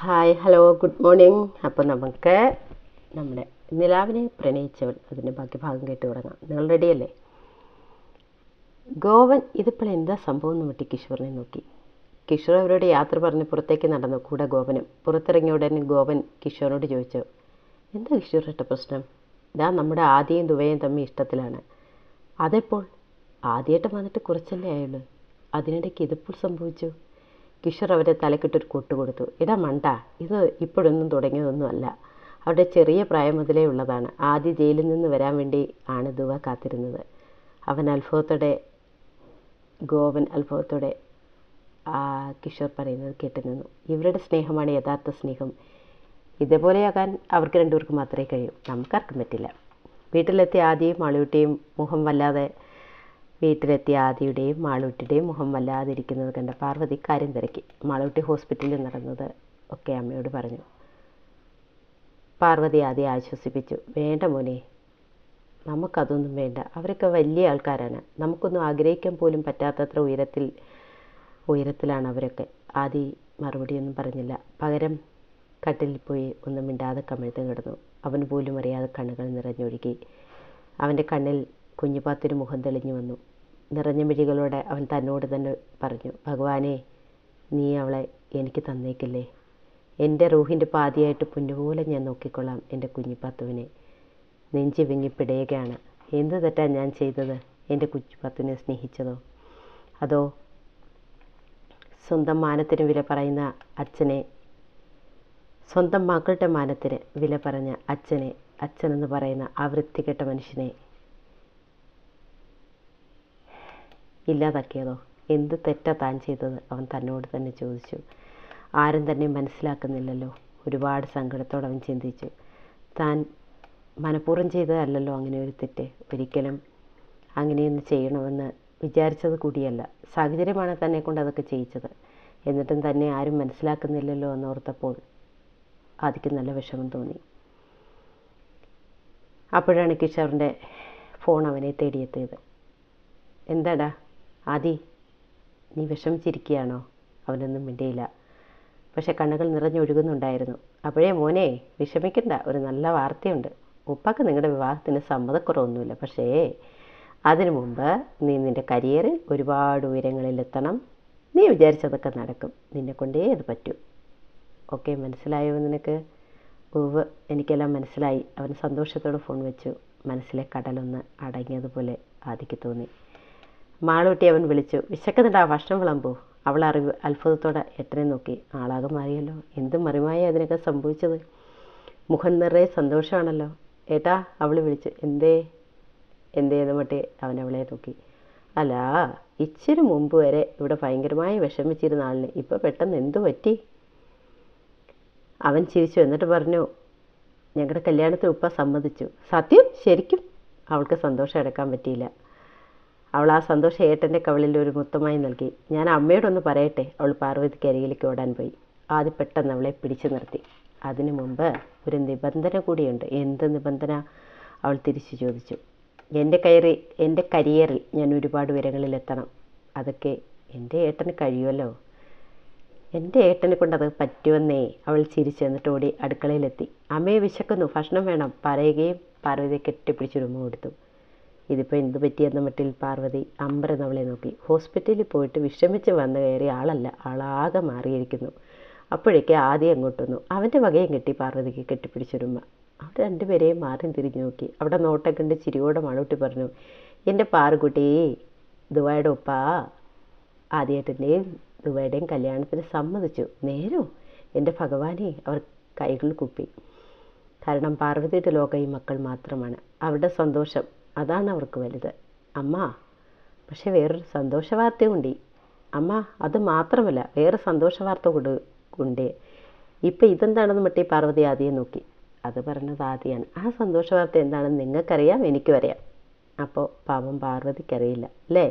Hi hello good morning. അപ്പോൾ നമുക്ക് നമ്മുടെ നിലാവിനെ പ്രണയിച്ചവൾ അതിന്റെ ബാക്കി ഭാഗം കേട്ട് തുടങ്ങാം. നിങ്ങൾ റെഡിയല്ലേ ഗോവൻ ഇതിപ്പോൾ എന്താ സംഭവം എന്ന് വിട്ടി കിഷോറിനെ നോക്കി. കിഷോർ അവരോട് യാത്ര പറഞ്ഞ് പുറത്തേക്ക് നടന്നു. കൂടെ ഗോവനും. പുറത്തിറങ്ങിയ ഉടനെ ഗോവൻ കിഷോറിനോട് ചോദിച്ചു എന്താ കിഷോറിട്ട പ്രശ്നം? ഇതാ നമ്മുടെ ആദ്യയും ദുവയും തമ്മിൽ ഇഷ്ടത്തിലാണ്. അതെപ്പോൾ? ആദ്യമായിട്ട് വന്നിട്ട് കുറച്ചല്ലേ ആയുള്ളൂ. അതിനിടയ്ക്ക് ഇതിപ്പോൾ സംഭവിച്ചു? കിഷോർ അവരെ തലക്കിട്ടൊരു കൊട്ട് കൊടുത്തു. ഇടാ മണ്ട ഇത് ഇപ്പോഴൊന്നും തുടങ്ങിയതൊന്നുമല്ല. അവരുടെ ചെറിയ പ്രായം മുതലേ ഉള്ളതാണ്. ആദ്യ ജയിലിൽ നിന്ന് വരാൻ വേണ്ടി ആണ് ദുവ കാത്തിരുന്നത്. അവൻ അത്ഭുതത്തോടെ ഗോവൻ അത്ഭുതത്തോടെ കിഷോർ പറയുന്നത് കേട്ടു നിന്നു. ഇവരുടെ സ്നേഹമാണ് യഥാർത്ഥ സ്നേഹം. ഇതേപോലെയാകാൻ അവർക്ക് രണ്ടുപേർക്ക് മാത്രമേ കഴിയൂ. നമുക്കാർക്കും പറ്റില്ല. വീട്ടിലെത്തിയ ആദ്യയും അളിയുട്ടിയും മുഖം വല്ലാതെ വീട്ടിലെത്തിയ ആദിയുടെയും മാളൂട്ടിയുടെയും മുഖം വല്ലാതിരിക്കുന്നത് കണ്ട പാർവതി കാര്യം തിരക്കി. മാളൂട്ടി ഹോസ്പിറ്റലിൽ നടന്നത് ഒക്കെ അമ്മയോട് പറഞ്ഞു. പാർവതി ആദ്യം ആശ്വസിപ്പിച്ചു. വേണ്ട മോനെ നമുക്കതൊന്നും വേണ്ട. അവരൊക്കെ വലിയ ആൾക്കാരാണ്. നമുക്കൊന്നും ആഗ്രഹിക്കാൻ പോലും പറ്റാത്തത്ര ഉയരത്തിൽ ഉയരത്തിലാണ് അവരൊക്കെ. ആദി മറുപടിയൊന്നും പറഞ്ഞില്ല. പകരം കട്ടിലിൽ പോയി ഒന്നും മിണ്ടാതെ കമിഴ്ത്ത് കിടന്നു. അവന് പോലും അറിയാതെ കണ്ണുകൾ നിറഞ്ഞൊഴുകി. അവന്റെ കണ്ണിൽ കുഞ്ഞുപാത്തിന് മുഖം തെളിഞ്ഞു വന്നു. നിറഞ്ഞ മിഴികളോടെ അവൻ തന്നോട് തന്നെ പറഞ്ഞു ഭഗവാനെ നീ അവളെ എനിക്ക് തന്നേക്കില്ലേ? എന്റെ റൂഹിന്റെ പാതിയായിട്ട് പുന്നുപോലെ ഞാൻ നോക്കിക്കൊള്ളാം എന്റെ കുഞ്ഞിപ്പാത്തുവിനെ നെഞ്ചി വിങ്ങിപ്പിടയുകയാണ് എന്ത് തെറ്റാ ഞാൻ ചെയ്തത്? എന്റെ കുഞ്ഞിപ്പാത്തുവിനെ സ്നേഹിച്ചതോ? അതോ സ്വന്തം മാനത്തിന് വില പറയുന്ന അച്ഛനെ സ്വന്തം മക്കളുടെ മാനത്തിന് വില പറഞ്ഞ അച്ഛനെ അച്ഛനെന്ന് പറയുന്ന ആ വൃത്തികെട്ട മനുഷ്യനെ ഇല്ലാതാക്കിയതോ? എന്ത് തെറ്റാ താൻ ചെയ്തത്? അവൻ തന്നോട് തന്നെ ചോദിച്ചു. ആരും തന്നെ മനസ്സിലാക്കുന്നില്ലല്ലോ. ഒരുപാട് സങ്കടത്തോടെ അവൻ ചിന്തിച്ചു. താൻ മനഃപൂർവം ചെയ്തതല്ലല്ലോ അങ്ങനെ ഒരു തെറ്റ്. ഒരിക്കലും അങ്ങനെയൊന്ന് ചെയ്യണമെന്ന് വിചാരിച്ചത് കൂടിയല്ല. സാഹചര്യമാണ് തന്നെ കൊണ്ട് അതൊക്കെ ചെയ്യിച്ചത്. എന്നിട്ടും തന്നെ ആരും മനസ്സിലാക്കുന്നില്ലല്ലോ എന്നോർത്തപ്പോൾ ആദിക്ക് നല്ല വിഷമം തോന്നി. അപ്പോഴാണ് കിഷോറിന്റെ ഫോൺ അവനെ തേടിയെത്തിയത്. എന്താടാ? ആദി നീ വിഷമിച്ചിരിക്കുകയാണോ? അവനൊന്നും മിണ്ടിയില്ല. പക്ഷെ കണ്ണുകൾ നിറഞ്ഞൊഴുകുന്നുണ്ടായിരുന്നു അപ്പോഴേ മോനെ വിഷമിക്കണ്ട. ഒരു നല്ല വാർത്തയുണ്ട്. ഉപ്പാക്ക് നിങ്ങളുടെ വിവാഹത്തിന് സമ്മതക്കുറവൊന്നുമില്ല. പക്ഷേ അതിനു മുമ്പ് നീ നിന്റെ കരിയറിൽ ഒരുപാട് ഉയരങ്ങളിലെത്തണം. നീ വിചാരിച്ചതൊക്കെ നടക്കും. നിന്നെ കൊണ്ടേ അത് പറ്റൂ. ഓക്കെ മനസ്സിലായോ നിനക്ക്? ഉവ് എനിക്കെല്ലാം മനസ്സിലായി. അവൻ സന്തോഷത്തോടെ ഫോൺ വെച്ചു. മനസ്സിലെ കടലൊന്ന് അടങ്ങിയതുപോലെ ആദിക്ക് തോന്നി. മാളൂട്ടി അവൻ വിളിച്ചു വിശക്കുന്നുണ്ടാ ഭക്ഷണം വിളമ്പൂ. അവൾ അറിവ് അത്ഭുതത്തോടെ എട്ടനെ നോക്കി ആളാകെ മാറിയല്ലോ എന്ത് മറിമായി അതിനൊക്കെ സംഭവിച്ചത്? മുഖം നിറയെ സന്തോഷമാണല്ലോ. ഏട്ടാ അവൾ വിളിച്ചു എന്തേ? എന്തേന്ന് മട്ടേ അവൻ അവളെ നോക്കി. അല്ല ഇച്ചിരി മുമ്പ് വരെ ഇവിടെ ഭയങ്കരമായി വിഷമിച്ചിരുന്ന ആളിന് ഇപ്പോൾ പെട്ടെന്ന് എന്തു പറ്റി? അവൻ ചിരിച്ചു എന്നിട്ട് പറഞ്ഞു ഞങ്ങളുടെ കല്യാണത്തിന് ഉപ്പ സമ്മതിച്ചു. സത്യം? ശരിക്കും? അവൾക്ക് സന്തോഷം അടക്കാൻ പറ്റിയില്ല. അവൾ ആ സന്തോഷം ഏട്ടന്റെ കവളിൽ ഒരു മുത്തമായി നൽകി. ഞാൻ അമ്മയോടൊന്ന് പറയട്ടെ? അവൾ പാർവതിക്ക് അരികിലേക്ക് ഓടാൻ പോയി. ആദ്യം പെട്ടെന്ന് അവളെ പിടിച്ചു നിർത്തി. അതിനു മുമ്പ് ഒരു നിബന്ധന കൂടിയുണ്ട്. എന്ത് നിബന്ധന? അവൾ തിരിച്ചു ചോദിച്ചു. എന്റെ കയറി എന്റെ കരിയറിൽ ഞാൻ ഒരുപാട് ഉയരങ്ങളിലെത്തണം അതൊക്കെ എന്റെ ഏട്ടന് കഴിയുമല്ലോ? എന്റെ ഏട്ടനെ കൊണ്ട് അത് പറ്റുമെന്നേ. അവൾ ചിരിച്ചു എന്നിട്ട് ഓടി അടുക്കളയിലെത്തി. അമ്മയെ വിശക്കുന്നു. ഭക്ഷണം വേണം. പറയുകയും പാർവതിയെ കെട്ടിപ്പിടിച്ച് രൂപം കൊടുത്തു. ഇതിപ്പോൾ എന്ത് പറ്റിയെന്ന മട്ടിൽ പാർവതി അമ്പരം അവളെ നോക്കി. ഹോസ്പിറ്റലിൽ പോയിട്ട് വിഷമിച്ച് വന്ന് കയറിയ ആളല്ല ആളാകെ മാറിയിരിക്കുന്നു. അപ്പോഴേക്ക് ആദ്യം അങ്ങോട്ട് വന്നു. അവന്റെ വകയും കെട്ടി പാർവതിക്ക് കെട്ടിപ്പിടിച്ചൊരുമ്മ. അവർ രണ്ടുപേരെയും മാറി തിരിഞ്ഞു നോക്കി. അവിടെ നോട്ടം കണ്ട് ചിരിയോടെ മണൂട്ടി പറഞ്ഞു എന്റെ പാറുകുട്ടി ദുബായുടെ ഒപ്പ ആദ്യേട്ടന്റെയും ദുബായുടെയും കല്യാണത്തിന് സമ്മതിച്ചു. നേരോ? എന്റെ ഭഗവാനെ അവർ കൈകൾ കുപ്പി. കാരണം പാർവതിയുടെ ലോകം ഈ മക്കൾ മാത്രമാണ്. അവരുടെ സന്തോഷം അതാണ് അവർക്ക് വലുത്. അമ്മ പക്ഷേ വേറൊരു സന്തോഷ വാർത്തയുണ്ട് അമ്മ അത് മാത്രമല്ല വേറെ സന്തോഷ വാർത്ത കൊടു ഉണ്ട് ഇപ്പം ഇതെന്താണെന്ന് മട്ടി പാർവതി ആദ്യം നോക്കി. അത് പറഞ്ഞത് ആദ്യമാണ് ആ സന്തോഷ വാർത്ത എന്താണെന്ന് നിങ്ങൾക്കറിയാം എനിക്കും അറിയാം. അപ്പോൾ പാവം പാർവതിക്കറിയില്ല അല്ലേ?